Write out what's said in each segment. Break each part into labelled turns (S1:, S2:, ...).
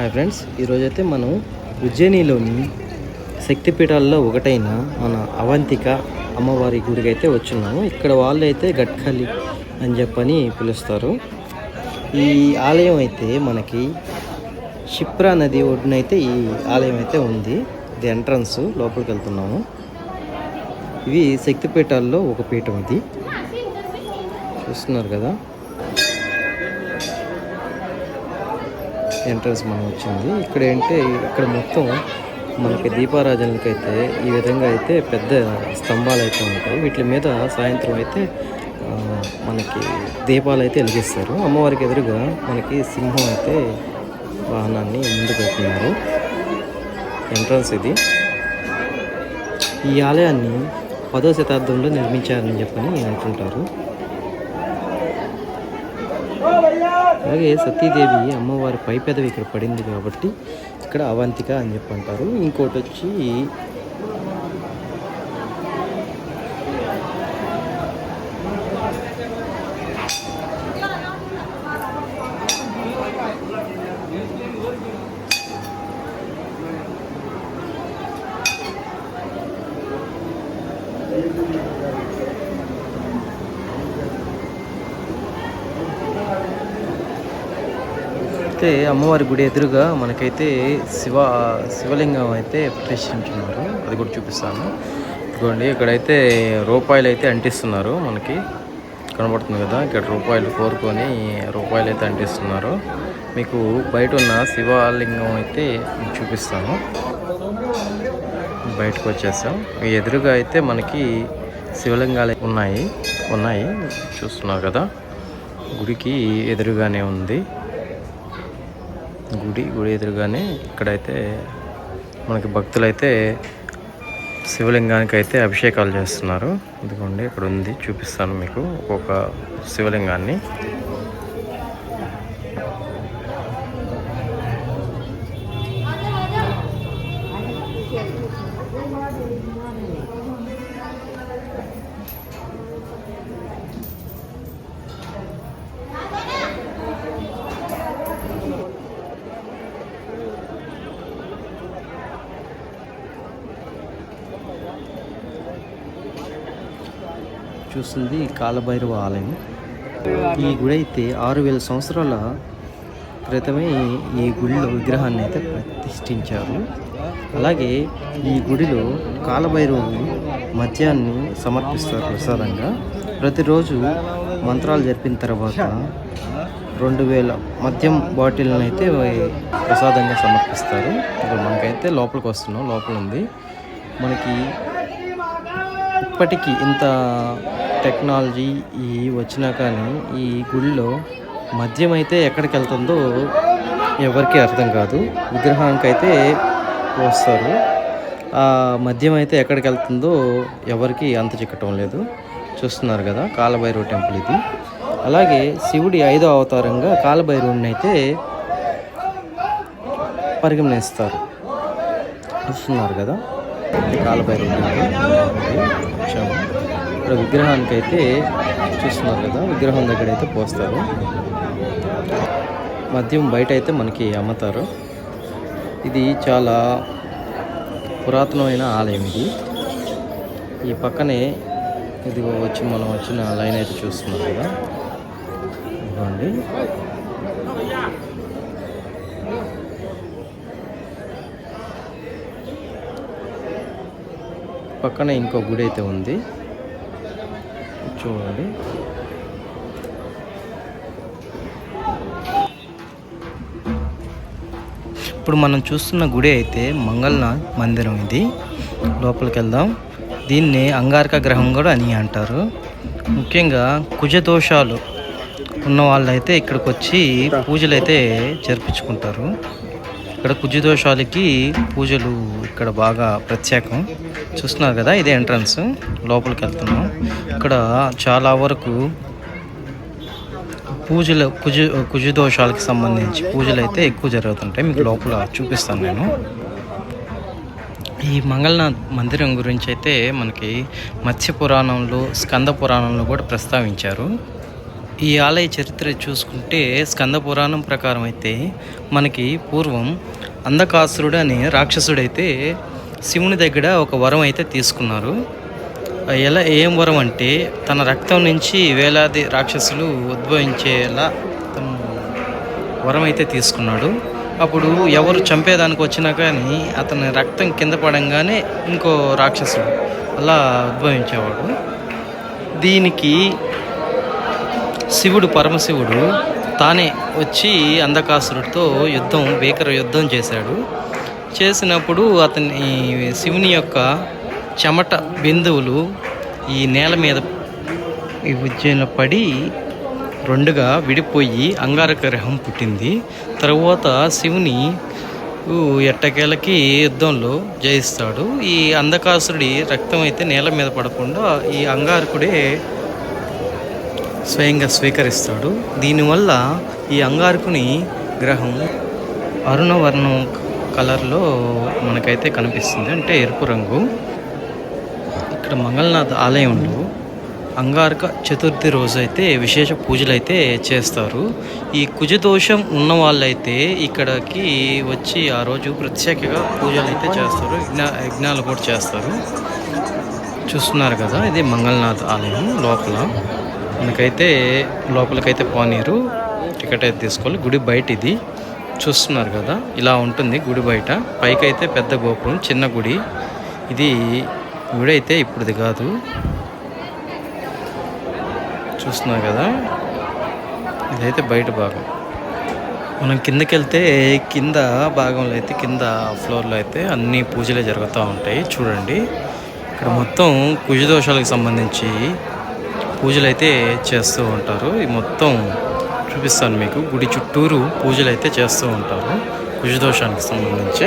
S1: Hi friends ఈరోజైతే మనం ఉజ్జయినిలోని శక్తిపీఠాల్లో ఒకటైన మన అవంతిక అమ్మవారి గుడికి అయితే వచ్చున్నాము. ఇక్కడ వాళ్ళు అయితే గట్కలి అని చెప్పని పిలుస్తారు. ఈ ఆలయం అయితే మనకి క్షిప్రా నది ఒడ్డునైతే ఈ ఆలయం అయితే ఉంది. ఇది ఎంట్రన్స్ లోపలికి వెళ్తున్నాము. ఇవి శక్తిపీఠాల్లో ఒక పీఠం ఇది. చూస్తున్నారు కదా? ఎంట్రన్స్ మనం వచ్చింది. ఇక్కడ ఏంటంటే ఇక్కడ మొత్తం మనకి దీపారాజనలకి అయితే ఈ విధంగా అయితే పెద్ద స్తంభాలు అయితే ఉంటాయి. వీటి మీద సాయంత్రం అయితే మనకి దీపాలు అయితే వెలిగిస్తారు. అమ్మవారికి ఎదురుగా మనకి సింహం అయితే వాహనాన్ని ముందు పెడుతున్నారు ఎంట్రన్స్ ఇది. ఈ ఆలయాన్ని పదో శతాబ్దంలో నిర్మించారని చెప్పని అంటుంటారు. అలాగే సతీదేవి అమ్మవారి పై పెదవి ఇక్కడ పడింది కాబట్టి ఇక్కడ అవంతిక అని చెప్పి అంటారు. ఇంకోటి వచ్చి అయితే అమ్మవారి గుడి ఎదురుగా మనకైతే శివ శివలింగం అయితే ప్రతిష్ఠించున్నారు. అది కూడా చూపిస్తాను. ఇదిగోండి ఇక్కడైతే రూపాయలు అయితే అంటిస్తున్నారు మనకి. కనబడుతుంది కదా ఇక్కడ రూపాయలు కోరుకొని రూపాయలు అయితే అంటిస్తున్నారు. మీకు బయట ఉన్న శివలింగం అయితే చూపిస్తాను. బయటకు వచ్చేసాం. ఎదురుగా అయితే మనకి శివలింగాలు ఉన్నాయి ఉన్నాయి. చూస్తున్నారు కదా గుడికి ఎదురుగానే ఉంది. గుడి గుడి ఎదురుగానే ఇక్కడైతే మనకి భక్తులైతే శివలింగానికి అయితే అభిషేకాలు చేస్తున్నారు. ఇదిగోండి ఇక్కడ ఉంది చూపిస్తాను మీకు ఒక్కొక్క శివలింగాన్ని. చూస్తుంది కాలభైరవ ఆలయం. ఈ గుడి అయితే ఆరు వేల సంవత్సరాల క్రితమే ఈ గుడిలో విగ్రహాన్ని అయితే ప్రతిష్ఠించారు. అలాగే ఈ గుడిలో కాలభైరవుని మద్యాన్ని సమర్పిస్తారు ప్రసాదంగా. ప్రతిరోజు మంత్రాలు జరిపిన తర్వాత రెండు వేల మద్యం బాటిల్ని అయితే ప్రసాదంగా సమర్పిస్తారు. ఇప్పుడు మనకైతే లోపలికి వస్తున్నాం లోపల ఉంది మనకి ఇప్పటికీ ఇంత టెక్నాలజీ ఈ వచ్చినా కానీ ఈ గుడిలో మద్యం అయితే ఎక్కడికి వెళ్తుందో ఎవరికీ అర్థం కాదు. విగ్రహానికి అయితే వస్తారు. ఆ మద్యం అయితే ఎక్కడికి వెళ్తుందో ఎవరికి అంత చిక్కటం లేదు. చూస్తున్నారు కదా కాలభైరవ టెంపుల్ ఇది. అలాగే శివుడి ఐదో అవతారంగా కాలభైరవుని అయితే పరిగణిస్తారు. చూస్తున్నారు కదా కాలభైరవుడు. వచ్చాము ఇక్కడ విగ్రహానికి అయితే చూస్తున్నారు కదా విగ్రహం దగ్గర అయితే పోస్తారు. మద్యం బయట అయితే మనకి అమ్ముతారు. ఇది చాలా పురాతనమైన ఆలయం ఇది. ఈ పక్కనే ఇది వచ్చి మనం వచ్చిన లైన్ అయితే చూస్తున్నారు కదా. ఇవ్వండి పక్కనే ఇంకో గుడి అయితే ఉంది. చూడండి ఇప్పుడు మనం చూస్తున్న గుడి అయితే మంగళనాథ్ మందిరం ఇది. లోపలికి వెళ్దాం దీన్ని అంగారక గ్రహం కూడా అని అంటారు. ముఖ్యంగా కుజ దోషాలు ఉన్న వాళ్ళైతే ఇక్కడికి వచ్చి పూజలు అయితే జరిపించుకుంటారు. ఇక్కడ కుజ దోషాలకి పూజలు ఇక్కడ బాగా ప్రత్యేకం. చూస్తున్నారు కదా ఇదే ఎంట్రన్స్ లోపలికి వెళ్తున్నాం. ఇక్కడ చాలా వరకు పూజలు కుజ కుజ దోషాలకు సంబంధించి పూజలు అయితే ఎక్కువ జరుగుతుంటాయి. మీకు లోపల చూపిస్తాను నేను. ఈ మంగళనాథ్ మందిరం గురించి అయితే మనకి మత్స్య పురాణంలో స్కంద పురాణంలో కూడా ప్రస్తావించారు. ఈ ఆలయ చరిత్ర చూసుకుంటే స్కంద పురాణం ప్రకారం అయితే మనకి పూర్వం అంధకాసురుడు అనే రాక్షసుడైతే శివుని దగ్గర ఒక వరం అయితే తీసుకున్నారు. ఎలా ఏం వరం అంటే తన రక్తం నుంచి వేలాది రాక్షసులు ఉద్భవించేలా తను వరం అయితే తీసుకున్నాడు. అప్పుడు ఎవరు చంపేదానికి వచ్చినా కానీ అతని రక్తం కింద పడంగానే ఇంకో రాక్షసుడు అలా ఉద్భవించేవాడు. దీనికి శివుడు పరమశివుడు తానే వచ్చి అంధకాసురుడితో యుద్ధం భీకర యుద్ధం చేశాడు. చేసినప్పుడు అతని శివుని యొక్క చెమట బిందువులు ఈ నేల మీద ఈ ఉజ్జయిన పడి రెండుగా విడిపోయి అంగారక గ్రహం పుట్టింది. తరువాత శివుని ఎట్టకేలకి యుద్ధంలో జయిస్తాడు. ఈ అంధకాసురుడి రక్తం అయితే నేల మీద పడకుండా ఈ అంగారకుడే స్వయంగా స్వీకరిస్తాడు. దీనివల్ల ఈ అంగారకుని గ్రహం అరుణవర్ణం కలర్లో మనకైతే కనిపిస్తుంది. అంటే ఎరుపు రంగు. ఇక్కడ మంగళనాథ్ ఆలయంలో అంగారక చతుర్థి రోజు అయితే విశేష పూజలు అయితే చేస్తారు. ఈ కుజదోషం ఉన్న వాళ్ళైతే ఇక్కడికి వచ్చి ఆ రోజు ప్రత్యేకంగా పూజలు అయితే చేస్తారు. యజ్ఞ యజ్ఞాలు కూడా చేస్తారు. చూస్తున్నారు కదా ఇది మంగళనాథ్ ఆలయం లోపల. మనకైతే లోపలికైతే పోనీరు. టికెట్ అయితే తీసుకోవాలి. గుడి బయట ఇది చూస్తున్నారు కదా ఇలా ఉంటుంది గుడి బయట. పైకి అయితే పెద్ద గోపురం చిన్న గుడి. ఇది గుడి అయితే ఇప్పుడుది కాదు. చూస్తున్నారు కదా ఇదైతే బయట భాగం. మనం కిందకి వెళ్తే కింద భాగంలో అయితే కింద ఫ్లోర్లో అయితే అన్ని పూజలే జరుగుతూ ఉంటాయి. చూడండి. ఇక్కడ మొత్తం కుజదోషాలకు సంబంధించి పూజలు అయితే చేస్తూ ఉంటారు. ఈ మొత్తం చూపిస్తాను మీకు. గుడి చుట్టూరు పూజలు అయితే చేస్తూ ఉంటారు. కుజదోషానికి సంబంధించి.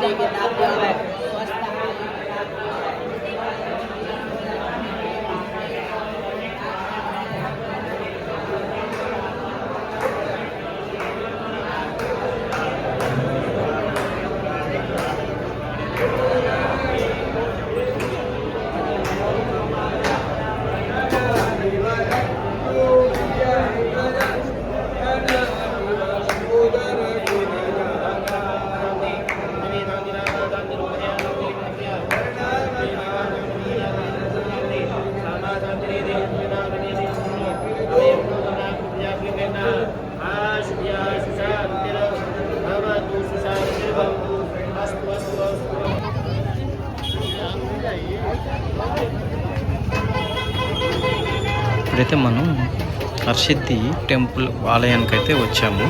S2: 这个呢，
S1: ఇప్పుడైతే మనం హర్షిద్ది టెంపుల్ ఆలయానికి అయితే వచ్చాము.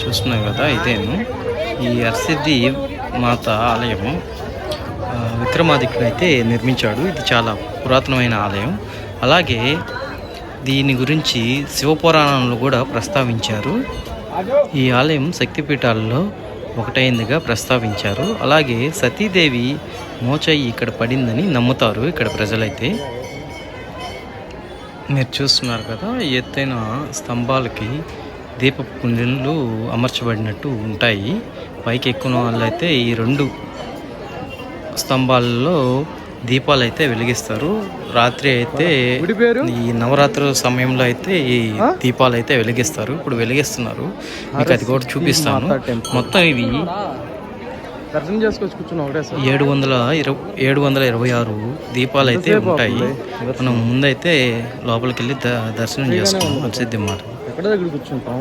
S1: చూస్తున్నాం కదా ఇదేను. ఈ హర్షిద్ది మాత ఆలయం విక్రమాదిత్యుడు అయితే నిర్మించాడు. ఇది చాలా పురాతనమైన ఆలయం. అలాగే దీని గురించి శివపురాణంలో కూడా ప్రస్తావించారు. ఈ ఆలయం శక్తిపీఠాల్లో ఒకటైందిగా ప్రస్తావించారు. అలాగే సతీదేవి మోచయ్యి ఇక్కడ పడిందని నమ్ముతారు ఇక్కడ ప్రజలైతే. మీరు చూస్తున్నారు కదా ఎత్తైన స్తంభాలకి దీపపు కుండలు అమర్చబడినట్టు ఉంటాయి. పైకి ఎక్కువ వాళ్ళైతే ఈ రెండు స్తంభాలలో దీపాలు అయితే వెలిగిస్తారు. రాత్రి అయితే ఈ నవరాత్రుల సమయంలో అయితే ఈ దీపాలు అయితే వెలిగిస్తారు. ఇప్పుడు వెలిగిస్తున్నారు. మీకు అది కూడా చూపిస్తాను. మొత్తం ఇవి
S3: దర్శనం చేసుకొచ్చి కూర్చున్నాం ఒకటే సార్.
S1: ఏడు వందల ఇరవై ఏడు వందల ఇరవై ఆరు దీపాలు అయితే ఉంటాయి. మనం ముందైతే లోపలికి వెళ్ళి దర్శనం చేసుకున్నాం సిద్ధి మాట.
S3: ఎక్కడ దగ్గర కూర్చుంటాం?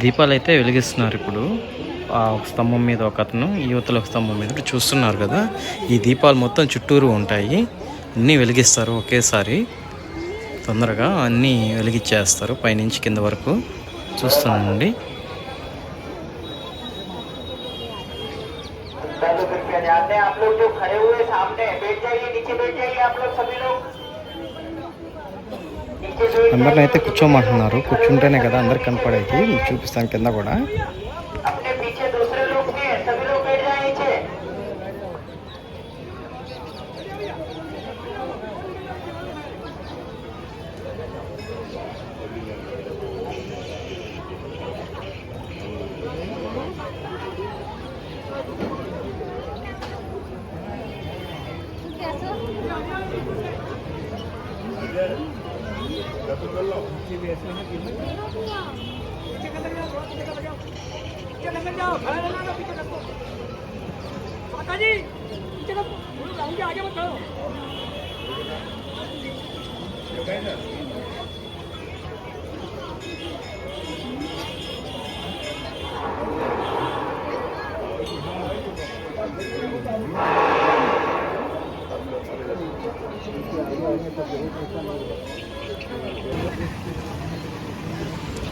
S1: దీపాలు అయితే వెలిగిస్తున్నారు ఇప్పుడు. ఆ ఒక స్తంభం మీద ఒక అతను యువతల ఒక స్తంభం మీద ఇప్పుడు చూస్తున్నారు కదా. ఈ దీపాలు మొత్తం చుట్టూరు ఉంటాయి. అన్నీ వెలిగిస్తారు ఒకేసారి. తొందరగా అన్నీ వెలిగించేస్తారు పైనుంచి కింద వరకు. చూస్తున్నానండి. అందరిని అయితే కూర్చోమంటున్నారు. కూర్చుంటేనే కదా అందరికి కనపడేది. చూపిస్తాను కింద కూడా.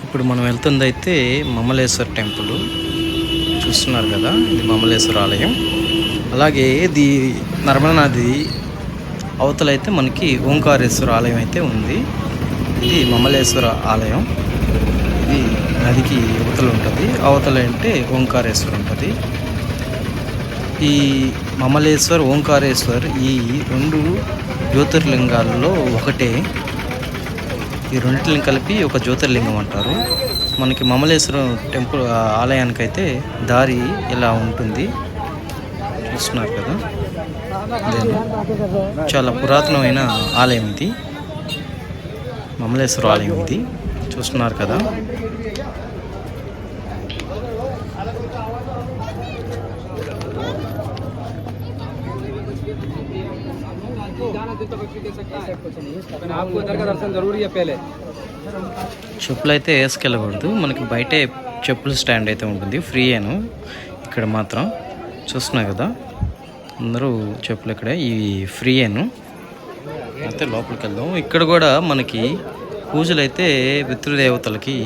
S1: ఇప్పుడు మనం వెళ్తుంది అయితే మమలేశ్వర్ టెంపుల్. చూస్తున్నారు కదా ఇది మమలేశ్వర ఆలయం. అలాగే ఇది నర్మదా నది అవతలైతే మనకి ఓంకారేశ్వర ఆలయం అయితే ఉంది. ఇది మమలేశ్వర ఆలయం. ఇది నదికి అవతల ఉంటుంది. అవతల అంటే ఓంకారేశ్వర్ ఉంటుంది. ఈ మమలేశ్వర్ ఓంకారేశ్వర్ ఈ రెండు జ్యోతిర్లింగాల్లో ఒకటే. ఈ రెండింటిని కలిపి ఒక జ్యోతిర్లింగం అంటారు. మనకి మమలేశ్వరం టెంపుల్ ఆ ఆలయానికి అయితే దారి ఇలా ఉంటుంది చూస్తున్నారు కదా ఇదే. చాలా పురాతనమైన ఆలయం ఇది మమలేశ్వర ఆలయం ఇది చూస్తున్నారు కదా
S3: आपको इधर का दर्शन जरूरी है पहले
S1: చెప్పులు అయితే వేసుకెళ్ళకూడదు. మనకి బయటే చెప్పుల స్టాండ్ అయితే ఉంటుంది. ఫ్రీ అను ఇక్కడ మాత్రం చూస్తున్నా కదా. అందరూ చెప్పులు ఇక్కడ. ఇవి ఫ్రీ అను అయితే లోపలికి వెళ్దాం ఇక్కడ కూడా మనకి పూజలు అయితే పితృదేవతలకి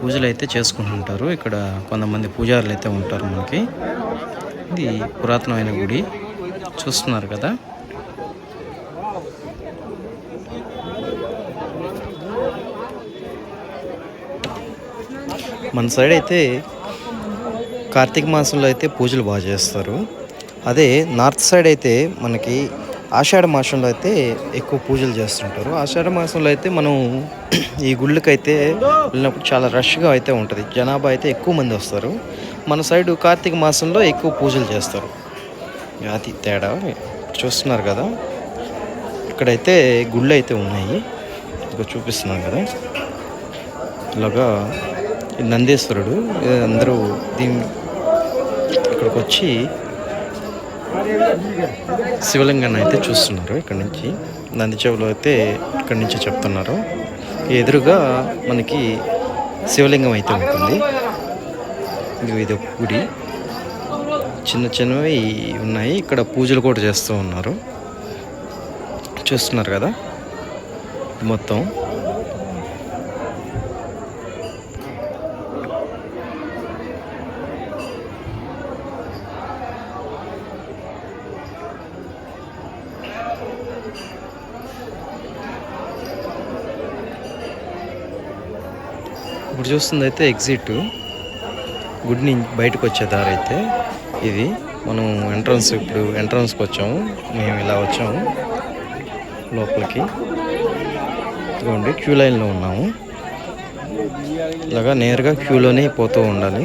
S1: పూజలు అయితే చేసుకుంటుంటారు. ఇక్కడ కొంతమంది పూజారులు అయితే ఉంటారు మనకి. ఇది పురాతనమైన గుడి. చూస్తున్నారు కదా. మన సైడ్ అయితే కార్తీక మాసంలో అయితే పూజలు బాగా చేస్తారు. అదే నార్త్ సైడ్ అయితే మనకి ఆషాఢ మాసంలో అయితే ఎక్కువ పూజలు చేస్తుంటారు. ఆషాఢ మాసంలో అయితే మనం ఈ గుళ్ళకైతే వెళ్ళినప్పుడు చాలా రష్గా అయితే ఉంటుంది. జనాభా అయితే ఎక్కువ మంది వస్తారు. మన సైడ్ కార్తీక మాసంలో ఎక్కువ పూజలు చేస్తారు. అది తేడా చూస్తున్నారు కదా. ఇక్కడైతే గుళ్ళు అయితే ఉన్నాయి. ఇక చూపిస్తున్నాం కదా. ఇలాగా నందేశ్వరుడు. అందరూ దీని ఇక్కడికి వచ్చి శివలింగాన్ని అయితే చూస్తున్నారు ఇక్కడ నుంచి. నంది చెవులు అయితే ఇక్కడి నుంచి చెప్తున్నారు. ఎదురుగా మనకి శివలింగం అయితే ఉంటుంది. ఇది ఇది ఒక గుడి. చిన్న చిన్నవి ఉన్నాయి. ఇక్కడ పూజలు కూడా చేస్తూ ఉన్నారు. చూస్తున్నారు కదా? మొత్తం. చూస్తుంది అయితే ఎగ్జిట్ గుడి నుంచి బయటకు వచ్చే దారి అయితే ఇది. మనం ఎంట్రన్స్ ఇప్పుడు ఎంట్రన్స్కి వచ్చాము మేము ఇలా వచ్చాము. లోపలికి. ఇదిగోండి క్యూ లైన్లో ఉన్నాము. ఇలాగా నేరుగా క్యూలోనే పోతూ ఉండాలి.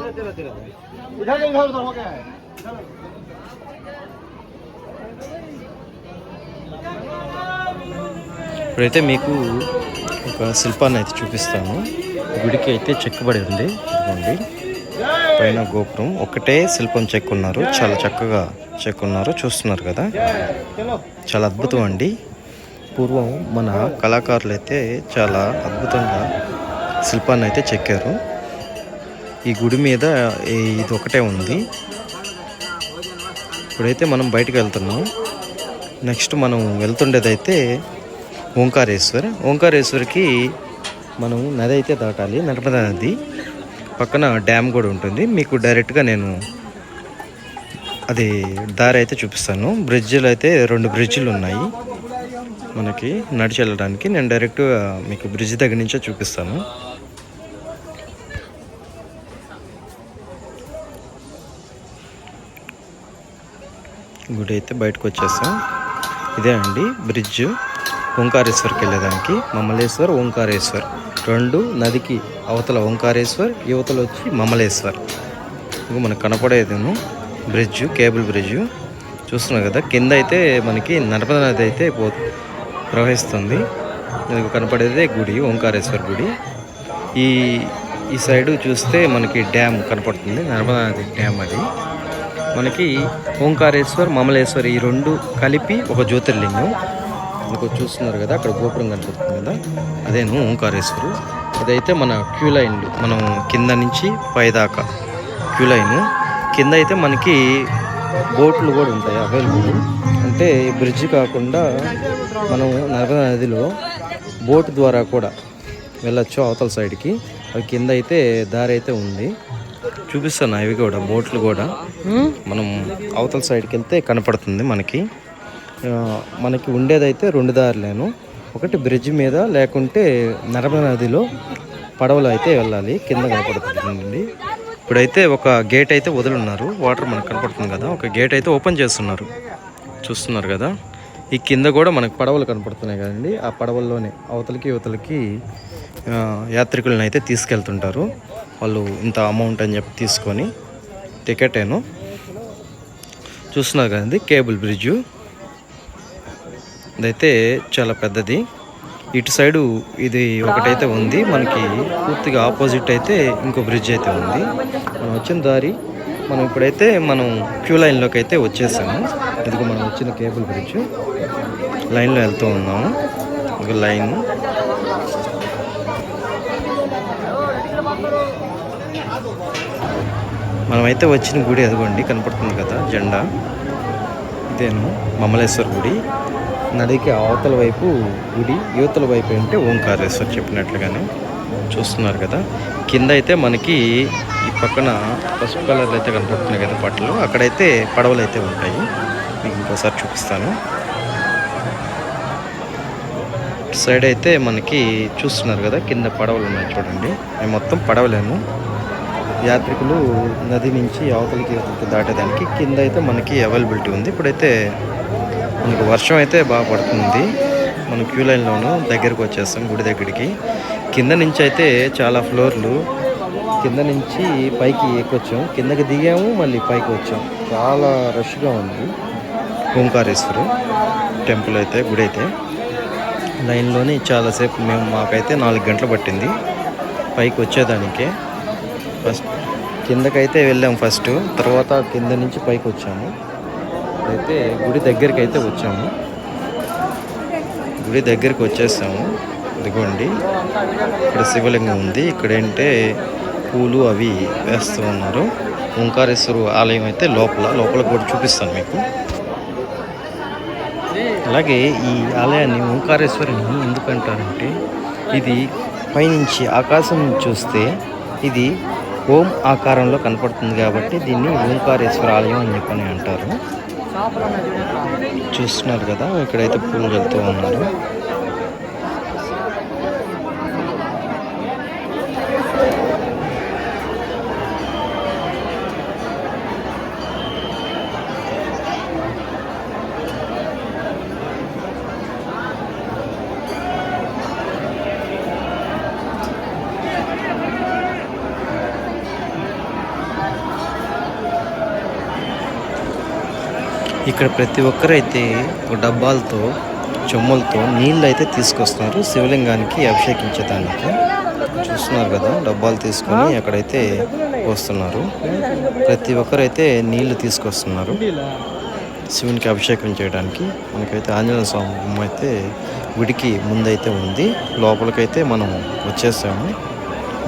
S2: इधर इधर इधर इधर इधर उधर हो गया है
S1: ఇప్పుడైతే మీకు ఒక శిల్పాన్ని అయితే చూపిస్తాను గుడికి అయితే చెక్కబడి ఉంది ఇదిగోండి పైన గోపురం ఒకటే శిల్పం చెక్కున్నారు చాలా చక్కగా చెక్కున్నారు చూస్తున్నారు కదా
S2: चलो
S1: చాలా అద్భుతం అండి పూర్వం మన కళాకారులు అయితే చాలా అద్భుతంగా శిల్పాన్ని అయితే చెక్కారు ఈ గుడి మీద ఇది ఒకటే ఉంది. ఇప్పుడైతే మనం బయటకు వెళ్తున్నాం. నెక్స్ట్ మనం వెళ్తుండేదైతే ఓంకారేశ్వర్. ఓంకారేశ్వర్కి మనం నది అయితే దాటాలి నర్మదా నది. పక్కన డ్యామ్ కూడా ఉంటుంది. మీకు డైరెక్ట్గా నేను అది దారి అయితే చూపిస్తాను. బ్రిడ్జిలు అయితే రెండు బ్రిడ్జిలు ఉన్నాయి మనకి నడిచి వెళ్ళడానికి నేను డైరెక్ట్గా మీకు బ్రిడ్జ్ దగ్గర నుంచే చూపిస్తాను. గుడి అయితే బయటకు వచ్చేసాం ఇదే అండి బ్రిడ్జ్ ఓంకారేశ్వర్కి వెళ్ళేదానికి మమలేశ్వర్ ఓంకారేశ్వర్. రెండు నదికి అవతల ఓంకారేశ్వర్ యువతల వచ్చి మమలేశ్వర్. ఇక మనకు కనపడేదేమో బ్రిడ్జ్ కేబుల్ బ్రిడ్జ్. చూస్తున్నాం కదా కింద అయితే మనకి నర్మదా నది అయితే పో ప్రవహిస్తుంది. ఇది కనపడేదే గుడి ఓంకారేశ్వర్ గుడి. ఈ ఈ సైడు చూస్తే మనకి డ్యామ్ కనపడుతుంది. నర్మదా నది డ్యామ్ అది. మనకి ఓంకారేశ్వర్ మమలేశ్వర్ ఈ రెండు కలిపి ఒక జ్యోతిర్లింగం. మీకు చూస్తున్నారు కదా అక్కడ గోపురం కనపడుతుంది కదా అదేను ఓంకారేశ్వరు. అదైతే మన క్యూ లైన్లు మనం కింద నుంచి పైదాకా క్యూ లైన్. కింద అయితే మనకి బోట్లు కూడా ఉంటాయి అవైలబుల్. అంటే బ్రిడ్జ్ కాకుండా మనం నర్మదా నదిలో బోట్ ద్వారా కూడా వెళ్ళొచ్చు అవతల సైడ్కి. అవి కింద అయితే దారి అయితే ఉంది. చూపిస్తాను అవి కూడా బోట్లు కూడా. మనం అవతల సైడ్కి వెళ్తే కనపడుతుంది మనకి. మనకి ఉండేదైతే రెండు దారులేను. ఒకటి బ్రిడ్జ్ మీద లేకుంటే నర్మదా నదిలో పడవలో అయితే వెళ్ళాలి. కింద కనపడుతుంది ఇప్పుడైతే ఒక గేట్ అయితే వదులున్నారు. వాటర్ మనకు కనపడుతుంది కదా ఒక గేట్ అయితే ఓపెన్ చేస్తున్నారు. చూస్తున్నారు కదా. ఈ కింద కూడా మనకు పడవలు కనపడుతున్నాయి కదండి. ఆ పడవల్లోనే అవతలకి యువతలకి యాత్రికులను అయితే తీసుకెళ్తుంటారు. వాళ్ళు ఇంత అమౌంట్ అని చెప్పి తీసుకొని టికెట్ ఏను. చూస్తున్నారు కదండి కేబుల్ బ్రిడ్జు ఇదైతే చాలా పెద్దది. ఇటు సైడు ఇది ఒకటైతే ఉంది మనకి పూర్తిగా ఆపోజిట్ అయితే ఇంకో బ్రిడ్జ్ అయితే ఉంది. మనం వచ్చిన దారి మనం ఇప్పుడైతే మనం క్యూ లైన్లోకి అయితే వచ్చేసాము. ఇదిగో మనం వచ్చిన కేబుల్ బ్రిడ్జ్ లైన్లో వెళ్తూ ఉన్నాము. ఒక లైన్ మనమైతే వచ్చిన గుడి అదిగోండి కనపడుతుంది కదా జెండా. ఇదేను మమలేశ్వర గుడి. నదికి అవతల వైపు గుడి యువతల వైపు అంటే ఓంకారేశ్వర్ చెప్పినట్లుగానే చూస్తున్నారు కదా. కింద అయితే మనకి ఈ పక్కన పసుపు కలర్లు అయితే కనపడుతున్నాయి కదా పట్టలు అక్కడైతే పడవలు అయితే ఉంటాయి. మీకు ఇంకోసారి చూపిస్తాను. సైడ్ అయితే మనకి చూస్తున్నారు కదా కింద పడవలు ఉన్నాయి చూడండి. అవి మొత్తం పడవలేను. యాత్రికులు నది నుంచి అవతలికి దాటేదానికి కింద అయితే మనకి అవైలబిలిటీ ఉంది. ఇప్పుడైతే మనకు వర్షం అయితే బాగా పడుతుంది. మనం క్యూ లైన్లోను దగ్గరకు వచ్చేస్తాం గుడి దగ్గరికి. కింద నుంచి అయితే చాలా ఫ్లోర్లు. కింద నుంచి పైకి ఎక్కొచ్చాం. కిందకి దిగాము మళ్ళీ పైకి వచ్చాం. చాలా రష్గా ఉంది. ఓంకారేశ్వరు టెంపుల్ అయితే గుడి అయితే. లైన్లోనే చాలాసేపు మేము మాకైతే నాలుగు గంటలు పట్టింది. పైకి వచ్చేదానికి. ఫస్ట్. కిందకైతే వెళ్ళాం ఫస్ట్. తర్వాత కింద నుంచి పైకి వచ్చాము. అయితే గుడి దగ్గరికి అయితే వచ్చాము. గుడి దగ్గరికి వచ్చేసాము. ఇదిగోండి. ఇక్కడ శివలింగం ఉంది. ఇక్కడ ఏంటంటే పూలు అవి వేస్తూ ఉన్నారు. ఓంకారేశ్వరు ఆలయం అయితే లోపల. లోపల కూడా చూపిస్తాను మీకు. అలాగే ఈ ఆలయాన్ని ఓంకారేశ్వరిని ఎందుకంటారంటే ఇది పైనుంచి ఆకాశం నుంచి చూస్తే ఇది ఓం ఆకారంలో కనపడుతుంది కాబట్టి దీన్ని ఓంకారేశ్వర ఆలయం అని చెప్పని అంటారు. చూస్తున్నారు కదా ఇక్కడైతే పూలు వెళ్తూ ఉన్నారు. ఇక్కడ ప్రతి ఒక్కరైతే డబ్బాలతో చెమ్ములతో నీళ్ళు అయితే తీసుకొస్తున్నారు. శివలింగానికి అభిషేకించడానికి చూస్తున్నారు కదా డబ్బాలు తీసుకొని అక్కడైతే వస్తున్నారు ప్రతి ఒక్కరైతే నీళ్ళు తీసుకొస్తున్నారు. శివునికి అభిషేకం చేయడానికి. మనకైతే ఆంజనేయ స్వామి బొమ్మ అయితే గుడికి ముందైతే ఉంది. లోపలికైతే మనం వచ్చేసాము.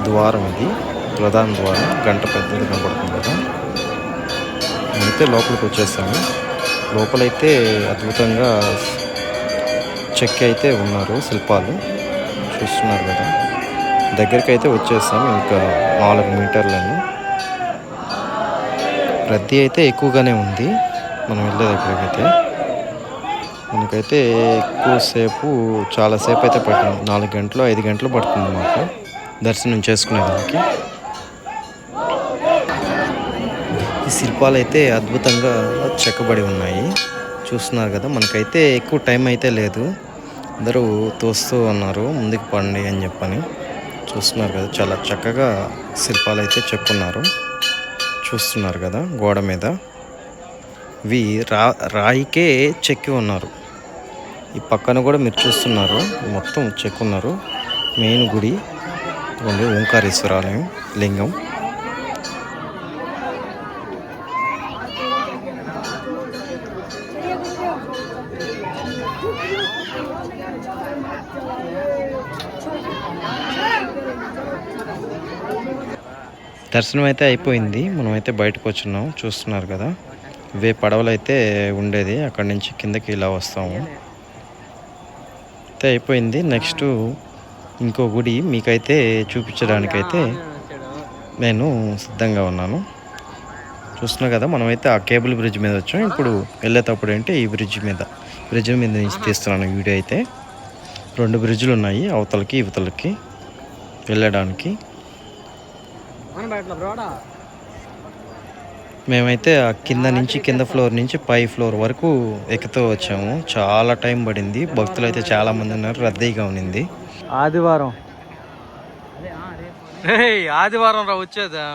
S1: ద్వారం ఇది. ప్రధాన ద్వారం. గంట పెద్దది కనబడుతుంది కదా. అయితే లోపలికి వచ్చేసాము. లోపలైతే అద్భుతంగా చెక్కి అయితే ఉన్నారు శిల్పాలు. చూస్తున్నారు కదా. దగ్గరికి అయితే వచ్చేసాం ఇంకా నాలుగు మీటర్లను. రద్దీ అయితే ఎక్కువగానే ఉంది. మనం వెళ్ళే దగ్గరకైతే. మనకైతే ఎక్కువసేపు చాలాసేపు అయితే పట్టింది. నాలుగు గంటలు ఐదు గంటలు పడుతుంది మాకు. దర్శనం చేసుకునేదానికి ఈ శిల్పాలు అయితే అద్భుతంగా చెక్కబడి ఉన్నాయి. చూస్తున్నారు కదా మనకైతే ఎక్కువ టైం అయితే లేదు. అందరూ తోస్తూ ఉన్నారు ముందుకు పండి అని చెప్పని. చూస్తున్నారు కదా చాలా చక్కగా శిల్పాలు అయితే చెప్పున్నారు చూస్తున్నారు కదా గోడ మీద. ఇవి రా రాయికే చెక్కి ఉన్నారు. ఈ పక్కన కూడా మీరు చూస్తున్నారు మొత్తం చెక్కున్నారు. మెయిన్ గుడి ఉంది ఓంకారేశ్వరాలయం లింగం. దర్శనం అయితే అయిపోయింది. మనమైతే బయటకు వచ్చినాం. చూస్తున్నారు కదా. ఇవే పడవలు అయితే ఉండేది. అక్కడి నుంచి కిందకి ఇలా వస్తాము. అయితే అయిపోయింది. నెక్స్ట్ ఇంకో గుడి మీకైతే చూపించడానికైతే నేను సిద్ధంగా ఉన్నాను. చూస్తున్నా కదా మనమైతే ఆ కేబుల్ బ్రిడ్జ్ మీద వచ్చాం. ఇప్పుడు వెళ్ళేటప్పుడు ఏంటి ఈ బ్రిడ్జ్ మీద. బ్రిడ్జ్ మీద నుంచి తీస్తున్నాను వీడియో అయితే. రెండు బ్రిడ్జ్లు ఉన్నాయి అవతలకి ఇవతలకి వెళ్ళడానికి. మేమైతే ఆ కింద నుంచి కింద ఫ్లోర్ నుంచి పై ఫ్లోర్ వరకు ఎక్కుతూ వచ్చాము. చాలా టైం పడింది. భక్తులు అయితే చాలా మంది ఉన్నారు. రద్దీగా ఉన్నింది. ఆదివారం. ఆదివారం రా వచ్చేదా?